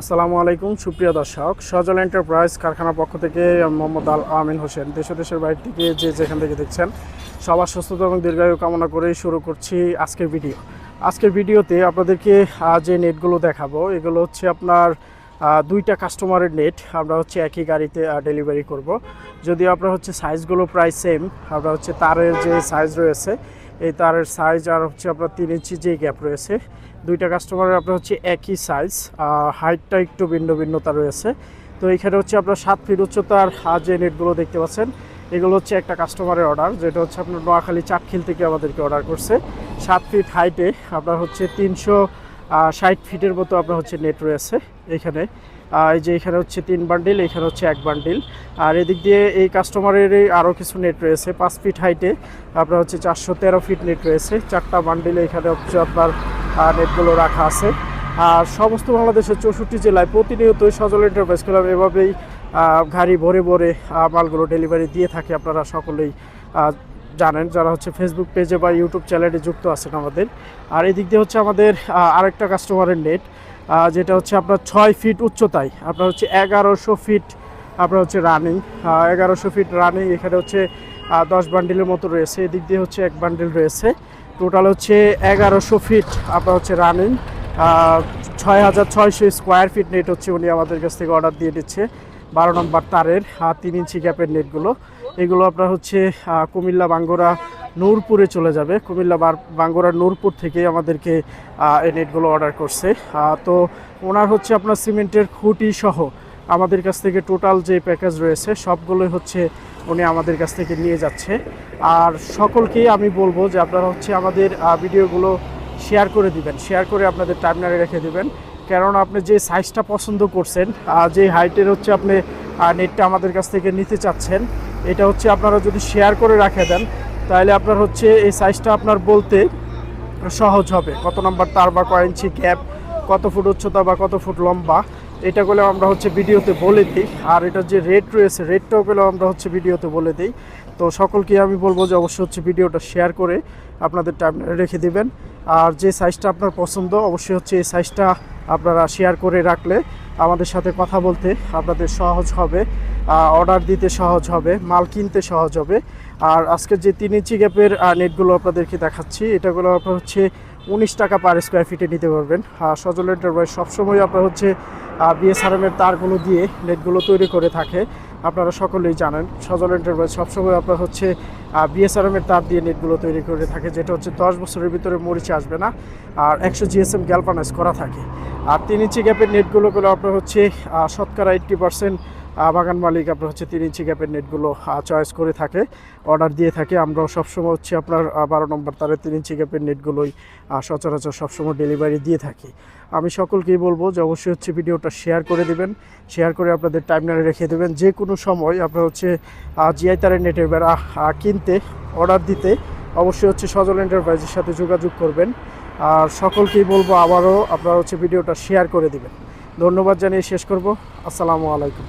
আসসালামু আলাইকুম, সুপ্রিয় দর্শক। সজল এন্টারপ্রাইজ কারখানা পক্ষ থেকে মোহাম্মদ আল আমিন হোসেন। দেশ দেশের বাইরে থেকে যে যেখান থেকে দেখছেন, সবার সুস্থতা এবং দীর্ঘায়ু কামনা করেই শুরু করছি আজকের ভিডিও। আজকের ভিডিওতে আপনাদেরকে যে নেটগুলো দেখাবো, এগুলো হচ্ছে আপনার দুইটা কাস্টমারের নেট আমরা হচ্ছে একই গাড়িতে ডেলিভারি করব। যদিও আপনার হচ্ছে সাইজগুলো প্রায় সেম আমরা হচ্ছে তারের যে সাইজ রয়েছে এই তারের সাইজ আর হচ্ছে আপনার তিন ইঞ্চি যে গ্যাপ রয়েছে, দুইটা কাস্টমারের আপনার হচ্ছে একই সাইজ হাইটটা একটু ভিন্ন ভিন্নতা রয়েছে। তো এখানে হচ্ছে আপনার সাত ফিট উচ্চতার যে নেটগুলো দেখতে পাচ্ছেন। এগুলো হচ্ছে একটা কাস্টমারের অর্ডার যেটা হচ্ছে আপনার নোয়াখালী চাটখিল থেকে আমাদেরকে অর্ডার করছে। সাত ফিট হাইটে আপনার হচ্ছে তিনশো ষাট ফিটের মতো আপনার হচ্ছে নেট রয়েছে এখানে। এই যে এখানে হচ্ছে তিন বান্ডিল এখানে হচ্ছে এক বান্ডিল আর এদিক দিয়ে এই কাস্টমারের আরও কিছু নেট রয়েছে, পাঁচ ফিট হাইটে আপনার হচ্ছে চারশো তেরো ফিট নেট রয়েছে। চারটা বান্ডিল এখানে হচ্ছে আপনার নেটগুলো রাখা আছে। আর সমস্ত বাংলাদেশের চৌষট্টি জেলায় প্রতিনিয়তই সজল এন্টারপ্রাইজ ক্লাব এভাবেই গাড়ি ভরে ভরে মালগুলো ডেলিভারি দিয়ে থাকে আপনারা সকলেই জানেন। যারা হচ্ছে ফেসবুক পেজে বা ইউটিউব চ্যানেলে যুক্ত আছেন আমাদের। আর এদিক দিয়ে হচ্ছে আমাদের আরেকটা কাস্টমারের নেট যেটা হচ্ছে আপনার ছয় ফিট উচ্চতায়। আপনার হচ্ছে এগারোশো ফিট আপনার হচ্ছে রানিং এগারোশো ফিট রানিং এখানে হচ্ছে দশ বান্ডিলের মতো রয়েছে। এদিক দিয়ে হচ্ছে এক বান্ডিল রয়েছে। টোটাল হচ্ছে এগারোশো ফিট আপনার হচ্ছে রানিং ছয় হাজার ছয়শো স্কোয়ার ফিট নেট হচ্ছে উনি আমাদের কাছ থেকে অর্ডার দিয়ে দিচ্ছে। বারো নম্বর তারের তিন ইঞ্চি গ্যাপের নেটগুলো এগুলো আপনার হচ্ছে কুমিল্লা, বাঙ্গোরা নূরপুরে চলে যাবে। কুমিল্লা বার- বাঙ্গোরা নূরপুর থেকে আমাদেরকে এই নেটগুলো অর্ডার করছে। তো ওনার হচ্ছে আপনার সিমেন্টের খুঁটি সহ আমাদের কাছ থেকে টোটাল যে প্যাকেজ রয়েছে, সবগুলোই হচ্ছে উনি আমাদের কাছ থেকে নিয়ে যাচ্ছে। আর সকলকেই আমি বলব যে আপনারা হচ্ছে আমাদের ভিডিওগুলো শেয়ার করে দিবেন। শেয়ার করে আপনাদের টাইমলাইনে রেখে দিবেন। কারণ আপনি যে সাইজটা পছন্দ করছেন যে হাইটের হচ্ছে আপনি নেটটা আমাদের কাছ থেকে নিতে চাচ্ছেন, এটা হচ্ছে আপনারা যদি শেয়ার করে রাখে দেন তাহলে আপনার হচ্ছে এই সাইজটা আপনার বলতে সহজ হবে। কত নম্বর তার বা কয় ইঞ্চি গ্যাপ কত ফুট উচ্চতা বা কত ফুট লম্বা, এটা গুলো আমরা হচ্ছে ভিডিওতে বলে দিই। আর এটা যে রেট রয়েছে রেটটাও গুলো আমরা হচ্ছে ভিডিওতে বলে দিই। তো সকলকে আমি বলব যে অবশ্যই হচ্ছে ভিডিওটা শেয়ার করে আপনাদের টাইম রেখে দিবেন। আর যে সাইজটা আপনার পছন্দ, অবশ্যই হচ্ছে এই সাইজটা আপনারা শেয়ার করে রাখলে আমাদের সাথে কথা বলতে আপনাদের সহজ হবে। অর্ডার দিতে সহজ হবে, মাল কিনতে সহজ হবে। আর আজকে যে তিন ইঞ্চি গ্যাপের নেটগুলো আপনাদেরকে দেখাচ্ছি, এটাগুলো আপনার হচ্ছে উনিশ টাকা পার স্কোয়ার ফিটে নিতে পারবেন। আর সজল এন্টারপ্রাইজ সবসময় আপনার হচ্ছে বিএসআরএমের তারগুলো দিয়ে নেটগুলো তৈরি করে থাকে, আপনারা সকলেই জানেন। সজল এন্টারপ্রাইজ সবসময় আপনার হচ্ছে বিএসআরএমের তার দিয়ে নেটগুলো তৈরি করে থাকে, যেটা হচ্ছে দশ বছরের ভিতরে মরিচে আসবে না। আর একশো জিএসএম গ্যালপানাইজ করা থাকে। আর তিন ইঞ্চি গ্যাপের নেটগুলোগুলো আপনার হচ্ছে শতকরা এইট্টি পার্সেন্ট বাগান মালিক আপনার হচ্ছে তিন ইঞ্চি গ্যাপের নেটগুলো চয়েস করে থাকে অর্ডার দিয়ে থাকে। আমরাও সবসময় হচ্ছে আপনার বারো নম্বর তারের তিন ইঞ্চি গ্যাপের নেটগুলোই সচরাচর সবসময় ডেলিভারি দিয়ে থাকি। আমি সকলকেই বলব যে অবশ্যই হচ্ছে ভিডিওটা শেয়ার করে দিবেন শেয়ার করে আপনাদের টাইমলাইনে রেখে দেবেন। যে কোনো সময় আপনার হচ্ছে জিআই তারের নেটের বেড়া কিনতে অর্ডার দিতে, অবশ্যই হচ্ছে সজল এন্টারপ্রাইজের সাথে যোগাযোগ করবেন। আর সকলকেই বলব আবারও আপনারা হচ্ছে ভিডিওটা শেয়ার করে দিবেন। ধন্যবাদ জানিয়ে শেষ করব। আসসালামু আলাইকুম।